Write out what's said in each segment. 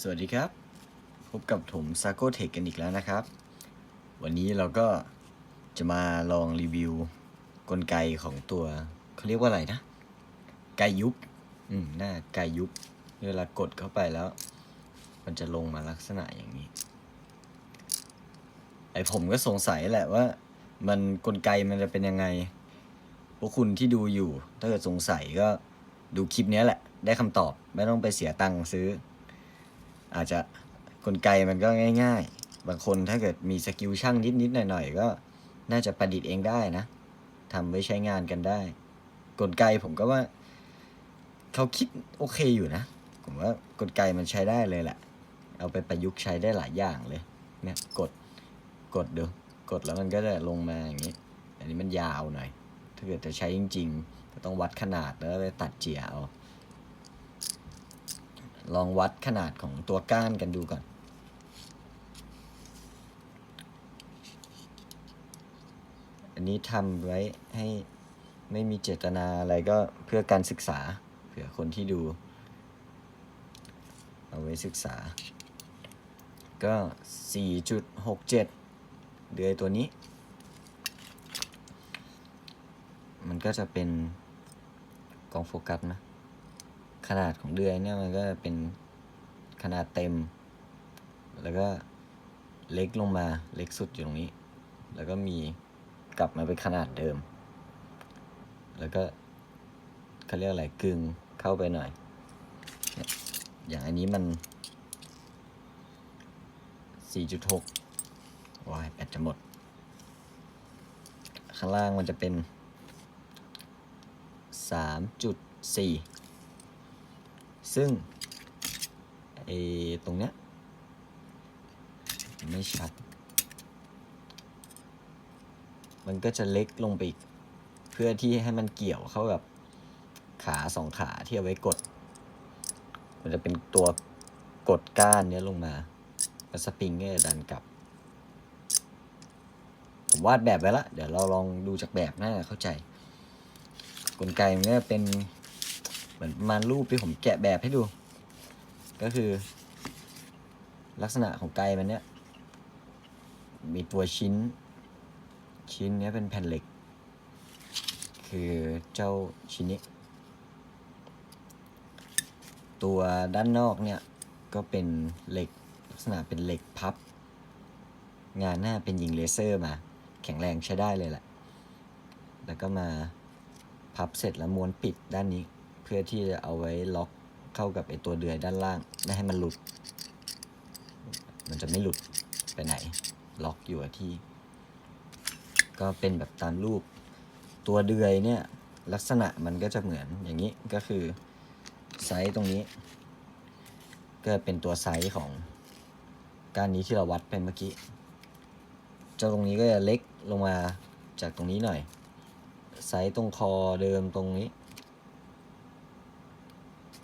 สวัสดีครับ พบกับผมซาโกเทคกันอีกแล้วนะครับ วันนี้เราก็จะมาลองรีวิวกลไกของตัวเขาเรียกว่าอะไรนะ ไกยุบ อืมน่าไกยุบ เวลากดเข้าไปแล้ว มันจะลงมาลักษณะอย่างนี้ ไอผมก็สงสัยแหละว่า มันกลไกมันจะเป็นยังไง พวกคุณที่ดูอยู่ ถ้าเกิดสงสัยก็ดูคลิปนี้แหละ ได้คำตอบไม่ต้องไปเสียตังค์ซื้อ อาจจะกลไกมันก็ง่าย ๆ บางคนถ้าเกิดมีสกิลช่างนิดๆหน่อยๆก็น่าจะประดิษฐ์เองได้นะทำไว้ใช้งานกันได้ กลไกผมก็ว่า เขาคิดโอเคอยู่นะ ผมว่ากลไกมันใช้ได้เลยแหละ เอาไปประยุกต์ใช้ได้หลายอย่างเลย เนี่ยกดกดดูกดแล้วมันก็จะลงมาอย่างนี้ อันนี้มันยาวหน่อย ถ้าเกิดจะใช้จริง ๆ ก็ต้องวัดขนาดแล้วไปตัดเจียเอา ลองวัดขนาดของตัวก้านกันดูก่อน อันนี้ทำไว้ให้ไม่มีเจตนาอะไรก็เพื่อการศึกษา เผื่อคนที่ดู เอาไว้ศึกษา ก็ 4.67 เดือยตัวนี้ มันก็จะเป็นกองโฟกัสนะ ขนาดของเดือยเนี่ยมันก็เป็นขนาดเต็ม แล้วก็เล็กลงมาเล็กสุดอยู่ตรงนี้ แล้วก็มีกลับมาเป็นขนาดเดิม แล้วก็เขาเรียกอะไรกึงเข้าไปหน่อย อย่างอันนี้มัน 4.6ว้ายแบตจะหมด ข้างล่างมันจะเป็น 3.4 ซึ่งไอตรงเนี้ยไม่ชัด มันก็จะเล็กลงไปอีก เพื่อที่ให้มันเกี่ยวเข้ากับขาสองขาที่เอาไว้กด มันจะเป็นตัวกดก้านเนี้ยลงมาแล้วสปริงก็จะดันกลับ ผมวาดแบบไว้ละ เดี๋ยวเราลองดูจากแบบน่าจะเข้าใจ กลไกมันก็เป็น เหมือนประมาณรูปที่ผมแกะแบบให้ดู ก็คือ ลักษณะของไกมันเนี้ยมีตัวชิ้น ชิ้นเนี้ยเป็นแผ่นเหล็ก คือเจ้าชิ้นนี้ ตัวด้านนอกเนี่ย ก็เป็นเหล็กลักษณะเป็นเหล็กพับ งานหน้าเป็นยิงเลเซอร์มา แข็งแรงใช้ได้เลยแหละ แล้วก็มาพับเสร็จแล้วม้วนปิดด้านนี้ เพื่อที่จะเอาไว้ล็อกเข้ากับไอตัวเดือยด้านล่าง ไม่ให้มันหลุด มันจะไม่หลุดไปไหน ล็อกอยู่ที่ ก็เป็นแบบตามรูป ตัวเดือยเนี่ยลักษณะมันก็จะเหมือนอย่างนี้ก็คือไซส์ตรงนี้ ก็เป็นตัวไซส์ของก้านนี้ที่เราวัดไปเมื่อกี้เจ้าตรงนี้ก็จะเล็กลงมาจากตรงนี้หน่อยไซส์ตรงคอเดิมตรงนี้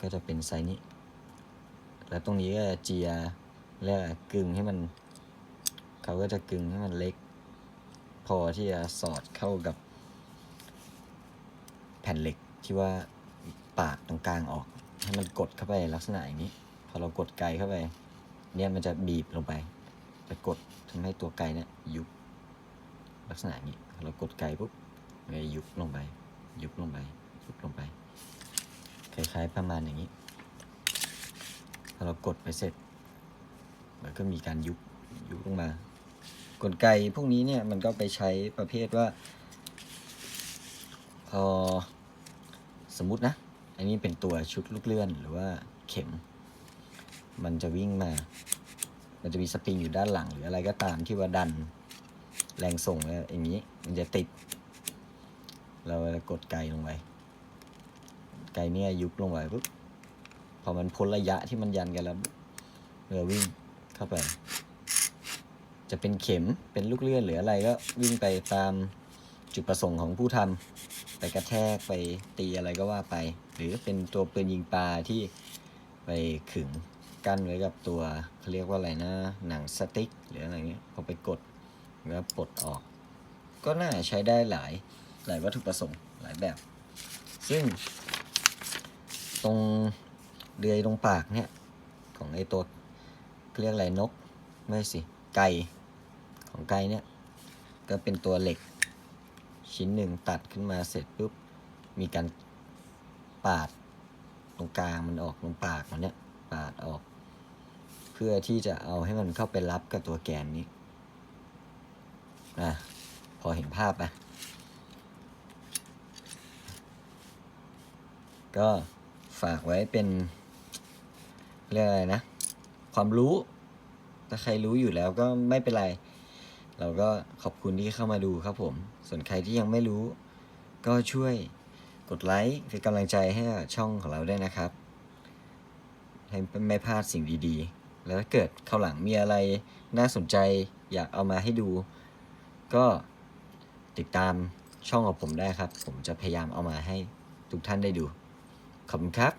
ก็จะเป็นไซส์นี้ แล้วตรงนี้ก็จะเจียแล้วกึ่งให้มัน เขาก็จะกึ่งให้มันเล็ก พอที่จะสอดเข้ากับ แผ่นเหล็กที่ว่าปากตรงกลางออก ให้มันกดเข้าไปลักษณะอย่างนี้ พอเรากดไกลเข้าไป เนี่ยมันจะบีบลงไป จะกดทำให้ตัวไกลเนี่ยยุบลักษณะนี้พอเรากดไกลปุ๊บมันจะยุบลงไป ยุบลงไป ยุบลงไป คล้ายๆประมาณอย่างนี้พอเรากดไปเสร็จ มันก็มีการยุบยุบลงมา กลไกพวกนี้เนี่ยมันก็ไปใช้ประเภทว่าพอสมมตินะ อันนี้เป็นตัวชุดลูกเลื่อนหรือว่าเข็ม มันจะวิ่งมา มันจะมีสปริงอยู่ด้านหลัง หรืออะไรก็ตามที่ว่าดันแรงส่งอย่างนี้ มันจะติด เรากดไกลลงไป ไกลเนี่ยยุบลงไปปุ๊บพอมันพ้นระยะที่มันยันกันแล้วเราวิ่งเข้าไป จะเป็นเข็มเป็นลูกเลื่อนหรืออะไรก็วิ่งไปตามจุดประสงค์ของผู้ทำไปกระแทกไปตีอะไรก็ว่าไป หรือเป็นตัวปืนยิงปลาที่ไปขึงกั้นไว้กับตัวเขาเรียกว่าอะไรนะ หนังสติ๊กหรืออะไรเงี้ยพอไปกดแล้วปลดออก ก็น่าใช้ได้หลายหลายวัตถุประสงค์หลายแบบ ซึ่ง ตรงเดือยตรงปากเนี่ย ของไอตัวเรียกอะไรนก ไม่สิไก่ของไก่เนี่ย ก็เป็นตัวเหล็ก ชิ้นหนึ่งตัดขึ้นมาเสร็จปุ๊บ มีการปาดตรงกลางมันออกตรงปากมันเนี่ยปาดออก เพื่อที่จะเอาให้มันเข้าไปรับกับตัวแกนนี้อะพอเห็นภาพไหมก็ ฝากไว้เป็นเรียกอะไรนะ ความรู้ ถ้าใครรู้อยู่แล้วก็ไม่เป็นไร เราก็ขอบคุณที่เข้ามาดูครับผม ส่วนใครที่ยังไม่รู้ ก็ช่วยกดไลค์เป็นกำลังใจให้ช่องของเราได้นะครับ ให้ไม่พลาดสิ่งดีๆ แล้วถ้าเกิดข้าวหลังมีอะไรน่าสนใจอยากเอามาให้ดู ก็ติดตามช่องของผมได้ครับ ผมจะพยายามเอามาให้ทุกท่านได้ดู Khẩm khác.